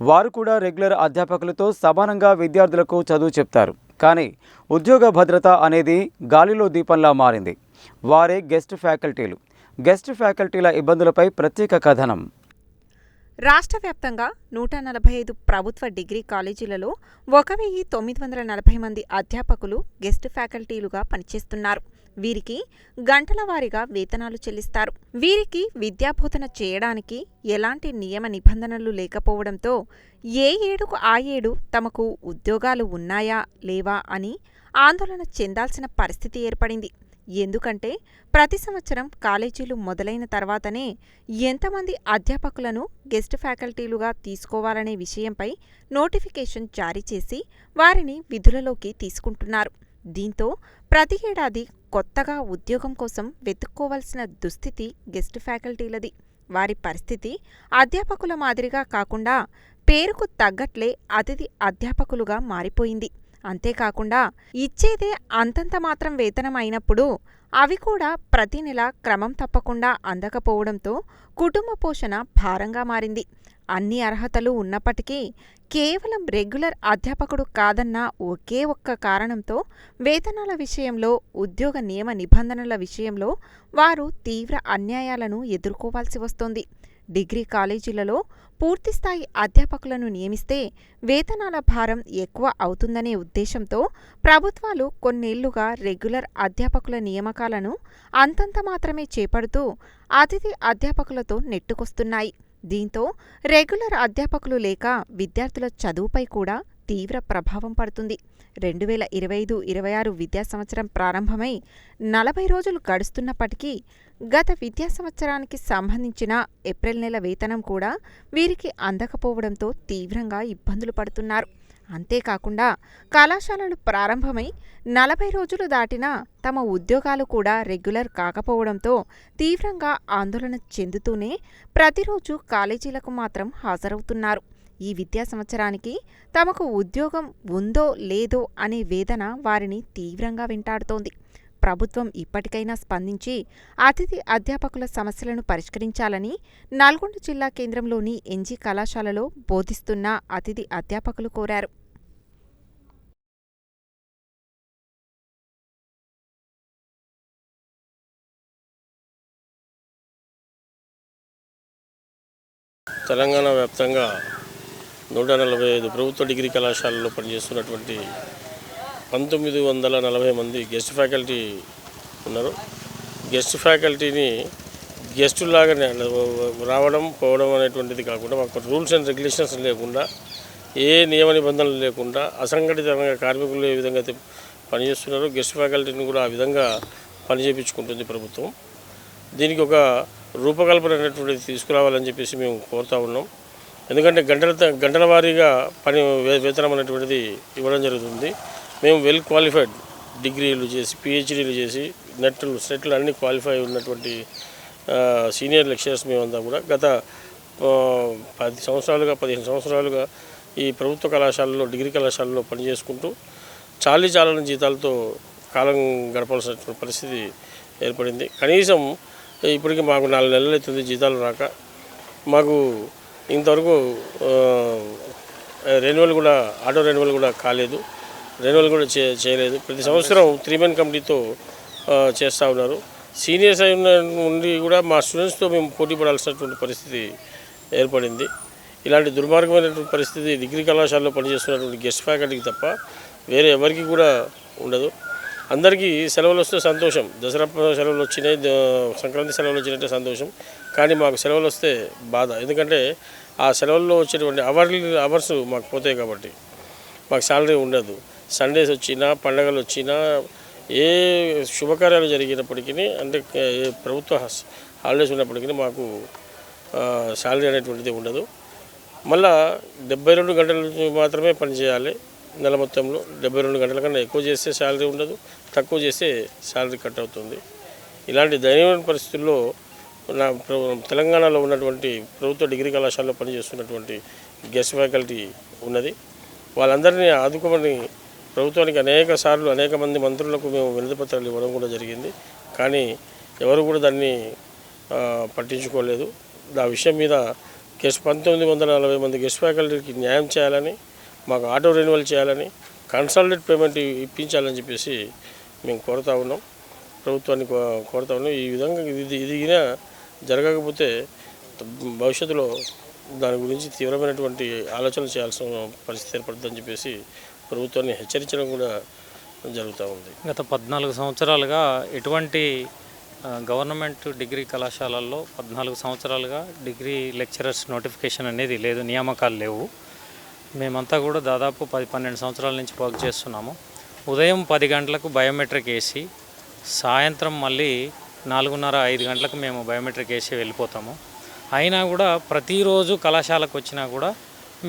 వారు కూడా రెగ్యులర్ అధ్యాపకులతో సమానంగా విద్యార్థులకు చదువు చెప్తారు. కానీ ఉద్యోగ భద్రత అనేది గాలిలో దీపంలా మారింది. వారే గెస్ట్ ఫ్యాకల్టీలు. గెస్ట్ ఫ్యాకల్టీల ఇబ్బందులపై ప్రత్యేక కథనం. రాష్ట్ర వ్యాప్తంగా నూట నలభై ఐదు ప్రభుత్వ డిగ్రీ కాలేజీలలో ఒక వెయ్యి తొమ్మిది వందల నలభై మంది అధ్యాపకులు గెస్ట్ ఫ్యాకల్టీలుగా పనిచేస్తున్నారు. వీరికి గంటల వారీగా వేతనాలు చెల్లిస్తారు. వీరికి విద్యాబోధన చేయడానికి ఎలాంటి నియమ నిబంధనలు లేకపోవడంతో ఏ ఏడుకు ఆ ఏడు తమకు ఉద్యోగాలు ఉన్నాయా లేవా అని ఆందోళన చెందాల్సిన పరిస్థితి ఏర్పడింది. ఎందుకంటే ప్రతి సంవత్సరం కాలేజీలు మొదలైన తర్వాతనే ఎంతమంది అధ్యాపకులను గెస్ట్ ఫ్యాకల్టీలుగా తీసుకోవాలనే విషయంపై నోటిఫికేషన్ జారీ చేసి వారిని విధులలోకి తీసుకుంటున్నారు. దీంతో ప్రతి ఏడాది కొత్తగా ఉద్యోగం కోసం వెతుక్కోవాల్సిన దుస్థితి గెస్ట్ ఫ్యాకల్టీలది. వారి పరిస్థితి అధ్యాపకుల మాదిరిగా కాకుండా పేరుకు తగ్గట్లే అతిథి అధ్యాపకులుగా మారిపోయింది. అంతేకాకుండా ఇచ్చేదే అంతంత మాత్రం వేతనం అయినప్పుడు అవి కూడా ప్రతి నెల క్రమం తప్పకుండా అందకపోవడంతో కుటుంబ పోషణ భారంగా మారింది. అన్ని అర్హతలు ఉన్నప్పటికీ కేవలం రెగ్యులర్ అధ్యాపకుడు కాదన్న ఒకే ఒక్క కారణంతో వేతనాల విషయంలో ఉద్యోగ నియమ నిబంధనల విషయంలో వారు తీవ్ర అన్యాయాలను ఎదుర్కోవాల్సి వస్తోంది. డిగ్రీ కాలేజీలలో పూర్తిస్థాయి అధ్యాపకులను నియమిస్తే వేతనాల భారం ఎక్కువ అవుతుందనే ఉద్దేశంతో ప్రభుత్వాలు కొన్నేళ్ళుగా రెగ్యులర్ అధ్యాపకుల నియామకాలను అంతంత మాత్రమే చేపడుతూ అతిథి అధ్యాపకులతో నెట్టుకొస్తున్నాయి. దీంతో రెగ్యులర్ అధ్యాపకులు లేక విద్యార్థుల చదువుపై కూడా తీవ్ర ప్రభావం పడుతుంది. రెండు వేల ఇరవై ఐదు ఇరవై ఆరు విద్యా సంవత్సరం ప్రారంభమై నలభై రోజులు గడుస్తున్నప్పటికీ గత విద్యా సంవత్సరానికి సంబంధించిన ఏప్రిల్ నెల వేతనం కూడా వీరికి అందకపోవడంతో తీవ్రంగా ఇబ్బందులు పడుతున్నారు. అంతేకాకుండా కళాశాలలు ప్రారంభమై నలభై రోజులు దాటినా తమ ఉద్యోగాలు కూడా రెగ్యులర్ కాకపోవడంతో తీవ్రంగా ఆందోళన చెందుతూనే ప్రతిరోజు కాలేజీలకు మాత్రం హాజరవుతున్నారు. ఈ విద్యా సంవత్సరానికి తమకు ఉద్యోగం ఉందో లేదో అనే వేదన వారిని తీవ్రంగా వెంటాడుతోంది. ప్రభుత్వం ఇప్పటికైనా స్పందించి అతిథి అధ్యాపకుల సమస్యలను పరిష్కరించాలని నల్గొండ జిల్లా కేంద్రంలోని ఎన్జీ కళాశాలలో బోధిస్తున్న అతిథి అధ్యాపకులు కోరారు. తెలంగాణ వ్యాప్తంగా నూట నలభై ఐదు ప్రభుత్వ డిగ్రీ కళాశాలలో పనిచేస్తున్నటువంటి పంతొమ్మిది వందల నలభై మంది గెస్ట్ ఫ్యాకల్టీ ఉన్నారు. గెస్ట్ ఫ్యాకల్టీని గెస్టులాగానే రావడం పోవడం అనేటువంటిది కాకుండా మాకు రూల్స్ అండ్ రెగ్యులేషన్స్ లేకుండా ఏ నియమ నిబంధనలు లేకుండా అసంఘటిత రంగ కార్మికులు ఏ విధంగా అయితే పనిచేస్తున్నారో గెస్ట్ ఫ్యాకల్టీని కూడా ఆ విధంగా పనిచేపించుకుంటుంది ప్రభుత్వం. దీనికి ఒక రూపకల్పన అనేటువంటిది తీసుకురావాలని చెప్పేసి మేము కోరుతా ఉన్నాం. ఎందుకంటే గంటల త- గంటల వారీగా పని వేతనం అనేటువంటిది ఇవ్వడం జరుగుతుంది. మేము వెల్ క్వాలిఫైడ్ డిగ్రీలు చేసి పిహెచ్డీలు చేసి నెట్లు సెట్లు అన్ని క్వాలిఫై ఉన్నటువంటి సీనియర్ లెక్చరర్స్ మేమంతా కూడా గత పది సంవత్సరాలుగా పదిహేను సంవత్సరాలుగా ఈ ప్రభుత్వ కళాశాలలో డిగ్రీ కళాశాలలో పనిచేసుకుంటూ చాలీ చాలని జీతాలతో కాలం గడపాల్సినటువంటి పరిస్థితి ఏర్పడింది. కనీసం ఇప్పటికి మాకు నాలుగు నెలలు అవుతుంది జీతాలు రాక. మాకు ఇంతవరకు రెన్యువల్ కూడా ఆటో రెన్యువల్ కూడా కాలేదు. రెన్యువల్ కూడా చే చేయలేదు. ప్రతి సంవత్సరం త్రీ మెన్ కమిటీతో చేస్తూ ఉన్నారు. సీనియర్స్ అయిన నుండి ఉండి కూడా మా స్టూడెంట్స్తో మేము పోటీ పడాల్సినటువంటి పరిస్థితి ఏర్పడింది. ఇలాంటి దుర్మార్గమైనటువంటి పరిస్థితి డిగ్రీ కళాశాలలో పనిచేస్తున్నటువంటి గెస్ట్ ఫ్యాకల్టీకి తప్ప వేరే ఎవరికి కూడా ఉండదు. అందరికీ సెలవులు వస్తే సంతోషం. దసరా సెలవులు వచ్చినాయి. సంక్రాంతి సెలవులు వచ్చినట్టే సంతోషం. కానీ మాకు సెలవులు వస్తే బాధ. ఎందుకంటే ఆ సెలవుల్లో వచ్చేటువంటి అవర్లీ అవర్స్ మాకు పోతాయి కాబట్టి. మాకు శాలరీ ఉండదు. సండేస్ వచ్చినా పండగలు వచ్చినా ఏ శుభకార్యాలు జరిగినప్పటికీ అంటే ఏ ప్రభుత్వ హాలిడేస్ ఉన్నప్పటికీ మాకు శాలరీ అనేటువంటిది ఉండదు. మళ్ళా డెబ్బై రెండు గంటలు మాత్రమే పనిచేయాలి నెల మొత్తంలో డెబ్బై రెండు గంటల కన్నా ఎక్కువ చేస్తే శాలరీ ఉండదు. తక్కువ చేస్తే శాలరీ కట్ అవుతుంది. ఇలాంటి దయనీయమైన పరిస్థితుల్లో తెలంగాణలో ఉన్నటువంటి ప్రభుత్వ డిగ్రీ కళాశాలలో పనిచేస్తున్నటువంటి గెస్ట్ ఫ్యాకల్టీ ఉన్నది. వాళ్ళందరినీ ఆదుకోమని ప్రభుత్వానికి అనేక సార్లు అనేక మంది మంత్రులకు మేము వినతి పత్రాలు ఇవ్వడం కూడా జరిగింది. కానీ ఎవరు కూడా దాన్ని పట్టించుకోలేదు. ఆ విషయం మీద గెస్ట్ పంతొమ్మిది వందల నలభై మంది గెస్ట్ ఫ్యాకల్టీకి న్యాయం చేయాలని మాకు ఆటో రెన్యువల్ చేయాలని కన్సల్టెంట్ పేమెంట్ ఇప్పించాలని చెప్పేసి మేము కోరుతా ఉన్నాం. ప్రభుత్వాన్ని కో- కోరుతా ఉన్నాం. ఈ విధంగా ఇది ఇదిగిన జరగకపోతే భవిష్యత్తులో దాని గురించి తీవ్రమైనటువంటి ఆలోచనలు చేయాల్సిన పరిస్థితి ఏర్పడుతుందని చెప్పేసి ప్రభుత్వాన్ని హెచ్చరించడం కూడా జరుగుతూ ఉంది. గత పద్నాలుగు సంవత్సరాలుగా ఎటువంటి గవర్నమెంట్ డిగ్రీ కళాశాలల్లో పద్నాలుగు సంవత్సరాలుగా డిగ్రీ లెక్చరర్స్ నోటిఫికేషన్ అనేది లేదు నియామకాలు లేవు. మేమంతా కూడా దాదాపు పది పన్నెండు సంవత్సరాల నుంచి వర్క్ చేస్తున్నాము. ఉదయం పది గంటలకు బయోమెట్రిక్ వేసి సాయంత్రం మళ్ళీ నాలుగున్నర ఐదు గంటలకు మేము బయోమెట్రిక్ వేసి వెళ్ళిపోతాము. అయినా కూడా ప్రతిరోజు కళాశాలకు వచ్చినా కూడా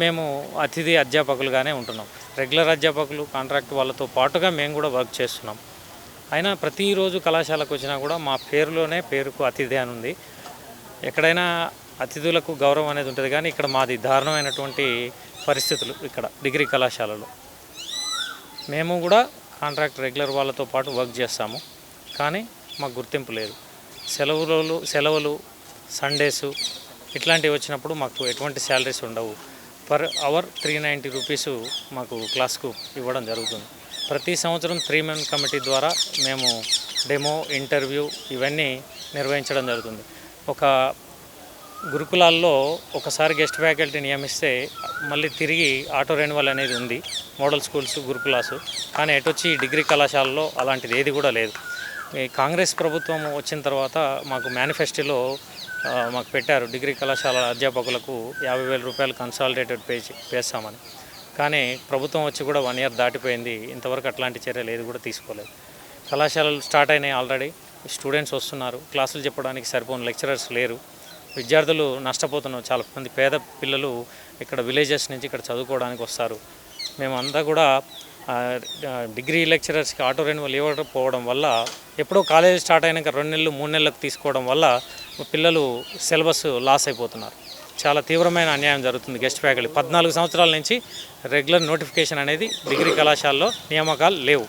మేము అతిథి అధ్యాపకులుగానే ఉంటున్నాం. రెగ్యులర్ అధ్యాపకులు కాంట్రాక్ట్ వాళ్ళతో పాటుగా మేము కూడా వర్క్ చేస్తున్నాం. అయినా ప్రతిరోజు కళాశాలకు వచ్చినా కూడా మా పేరులోనే పేరుకు అతిథి అని ఉంది. ఎక్కడైనా అతిథులకు గౌరవం అనేది ఉంటుంది కానీ ఇక్కడ మాది దారుణమైనటువంటి పరిస్థితులు ఇక్కడ డిగ్రీ కళాశాలలో. మేము కూడా కాంట్రాక్ట్ రెగ్యులర్ వాళ్ళతో పాటు వర్క్ చేస్తాము. కానీ మాకు గుర్తింపు లేదు. సెలవులు సెలవులు సండేసు ఇట్లాంటివి వచ్చినప్పుడు మాకు ఎటువంటి శాలరీస్ ఉండవు. Per hour three ninety rupees మాకు క్లాస్కు ఇవ్వడం జరుగుతుంది. ప్రతి సంవత్సరం త్రీ మెన్ కమిటీ ద్వారా మేము డెమో ఇంటర్వ్యూ ఇవన్నీ నిర్వహించడం జరుగుతుంది. ఒక గురుకులాల్లో ఒకసారి గెస్ట్ ఫ్యాకల్టీ నియమిస్తే మళ్ళీ తిరిగి ఆటో రెన్యువల్ అనేది ఉంది. మోడల్ స్కూల్స్ గురుకులాసు. కానీ ఎటొచ్చి డిగ్రీ కళాశాలలో అలాంటిది ఏది కూడా లేదు. కాంగ్రెస్ ప్రభుత్వం వచ్చిన తర్వాత మాకు మేనిఫెస్టోలో మాకు పెట్టారు డిగ్రీ కళాశాల అధ్యాపకులకు యాభై వేల రూపాయలు కన్సాలిడేటెడ్ పే చేస్తామని. కానీ ప్రభుత్వం వచ్చి కూడా వన్ ఇయర్ దాటిపోయింది. ఇంతవరకు అట్లాంటి చర్యలు ఏది కూడా తీసుకోలేదు. కళాశాలలు స్టార్ట్ అయినాయి ఆల్రెడీ. స్టూడెంట్స్ వస్తున్నారు. క్లాసులు చెప్పడానికి సరిపోని లెక్చరర్స్ లేరు. విద్యార్థులు నష్టపోతున్నారు. చాలా మంది పేద పిల్లలు ఇక్కడ విలేజెస్ నుంచి ఇక్కడ చదువుకోవడానికి వస్తారు. మేమంతా కూడా డిగ్రీ లెక్చరర్స్కి ఆటో రెన్యువల్ ఇవ్వకపోవడం వల్ల ఎప్పుడో కాలేజ్ స్టార్ట్ అయినాక రెండు నెలలు మూడు నెలలకు తీసుకోవడం వల్ల పిల్లలు సిలబస్ లాస్ అయిపోతున్నారు. చాలా తీవ్రమైన అన్యాయం జరుగుతుంది గెస్ట్ ఫ్యాకల్టీ. పద్నాలుగు సంవత్సరాల నుంచి రెగ్యులర్ నోటిఫికేషన్ అనేది డిగ్రీ కళాశాలలో నియామకాలు లేవు.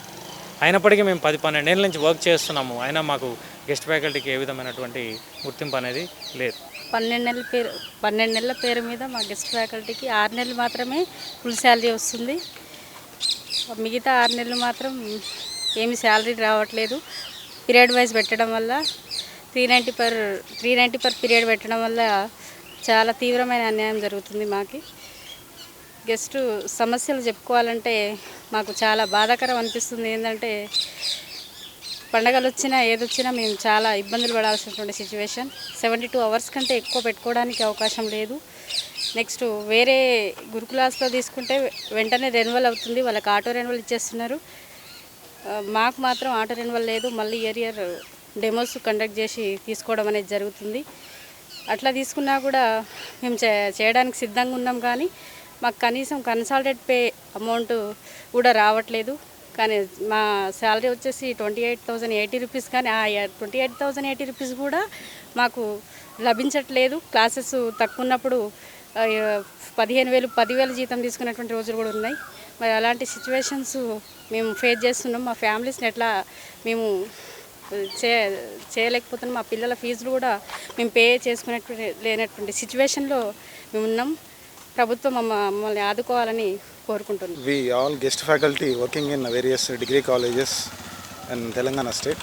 అయినప్పటికీ మేము పది పన్నెండేళ్ళ నుంచి వర్క్ చేస్తున్నాము. అయినా మాకు గెస్ట్ ఫ్యాకల్టీకి ఏ విధమైనటువంటి గుర్తింపు అనేది లేదు. పన్నెండు నెలల పేరు పన్నెండు నెలల పేరు మీద మా గెస్ట్ ఫ్యాకల్టీకి ఆరు నెలలు మాత్రమే ఫుల్ శాలరీ వస్తుంది. మిగతా ఆరు నెలలు మాత్రం ఏమి శాలరీ రావట్లేదు. పీరియడ్ వైజ్ పెట్టడం వల్ల three ninety per three ninety per period పెట్టడం వల్ల చాలా తీవ్రమైన అన్యాయం జరుగుతుంది మాకి. గెస్ట్ సమస్యలు చెప్పుకోవాలంటే మాకు చాలా బాధాకరం అనిపిస్తుంది. ఏంటంటే పండగలు వచ్చినా ఏదొచ్చినా మేము చాలా ఇబ్బందులు పడాల్సినటువంటి సిచ్యువేషన్ సెవెంటీ టూ అవర్స్ కంటే ఎక్కువ పెట్టుకోవడానికి అవకాశం లేదు. నెక్స్ట్ వేరే గురుకులాస్లో తీసుకుంటే వెంటనే రెన్యువల్ అవుతుంది. వాళ్ళకి ఆటో రెన్యువల్ ఇచ్చేస్తున్నారు. మాకు మాత్రం ఆటో రెన్యువల్ లేదు. మళ్ళీ ఇయర్ ఇయర్ డెమోస్ కండక్ట్ చేసి తీసుకోవడం అనేది జరుగుతుంది. అట్లా తీసుకున్నా కూడా మేము చే చేయడానికి సిద్ధంగా ఉన్నాం కానీ మాకు కనీసం కన్సాల్టెడ్ పే అమౌంట్ కూడా రావట్లేదు. కానీ మా శాలరీ వచ్చేసి twenty eight thousand eighty rupees కానీ ఆ twenty eight thousand eighty rupees కూడా మాకు లభించట్లేదు. క్లాసెస్ తక్కువ ఉన్నప్పుడు పదిహేను వేలు పదివేల జీతం తీసుకున్నటువంటి రోజులు కూడా ఉన్నాయి. మరి అలాంటి సిచ్యువేషన్స్ మేము ఫేస్ చేస్తున్నాం. మా ఫ్యామిలీస్ని ఎట్లా మేము చే చేయలేకపోతున్నాం. మా పిల్లల ఫీజులు కూడా మేము పే చేసుకునేటువంటి లేనటువంటి సిచ్యువేషన్లో మేము ఉన్నాం. ప్రభుత్వం మమ్మల్ని ఆదుకోవాలని కోరుకుంటున్నాం. We all guest faculty working in various degree colleges in Telangana state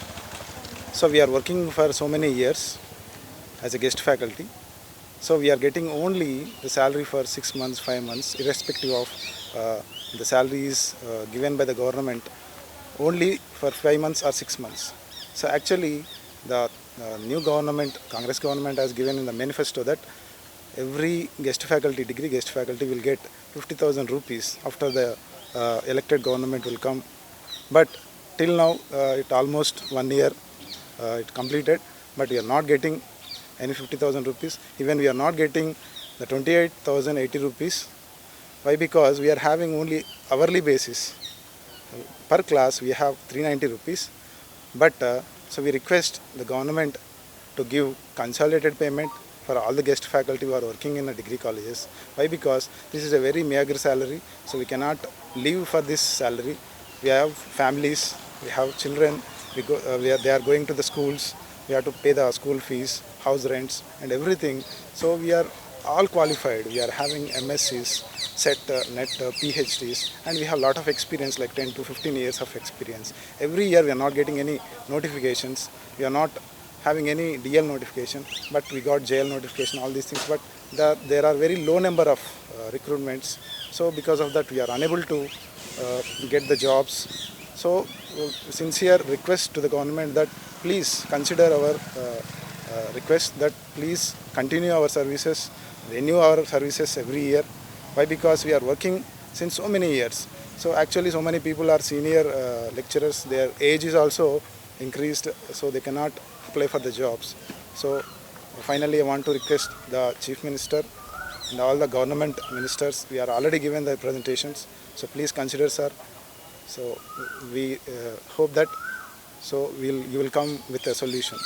so we are working for so many years as a guest faculty. So we are getting only the salary for six months, five months, irrespective of uh, the salaries uh, given by the government only for five months or six months. So actually, the uh, new government, Congress government, has given in the manifesto that every guest faculty, degree guest faculty, will get 50,000 rupees after the uh, elected government will come. But till now, uh, it almost one year uh, it completed, but we are not getting any 50,000 rupees. Even we are not getting the 28,080 rupees. Why? Because we are having only hourly basis. Per class, we have 390 rupees. But uh, so we request the government to give consolidated payment for all the guest faculty who are working in the degree colleges. Why? Because this is a very meager salary, so we cannot live for this salary. We have families, we have children, we go, uh, we are, they are going to the schools, we have to pay the school fees, house rents, and everything. So we are all qualified. We are having MScs, SET, uh, NET, uh, PhDs, and we have a lot of experience, like 10 to 15 years of experience. Every year we are not getting any notifications. We are not having any DL notification, but we got JL notification, all these things. But the, there are very low number of uh, recruitments. So because of that, we are unable to uh, get the jobs. So uh, sincere request to the government that please consider our uh, uh, request that please continue our services, renew our services every year. Why? Because we are working since so many years. So actually, so many people are senior uh, lecturers. Their age is also increased, so they cannot apply for the jobs. So finally, I want to request the chief minister and all the government ministers. We are already given the presentations, so please consider, sir. So we uh, hope that so we'll, you will come with a solution.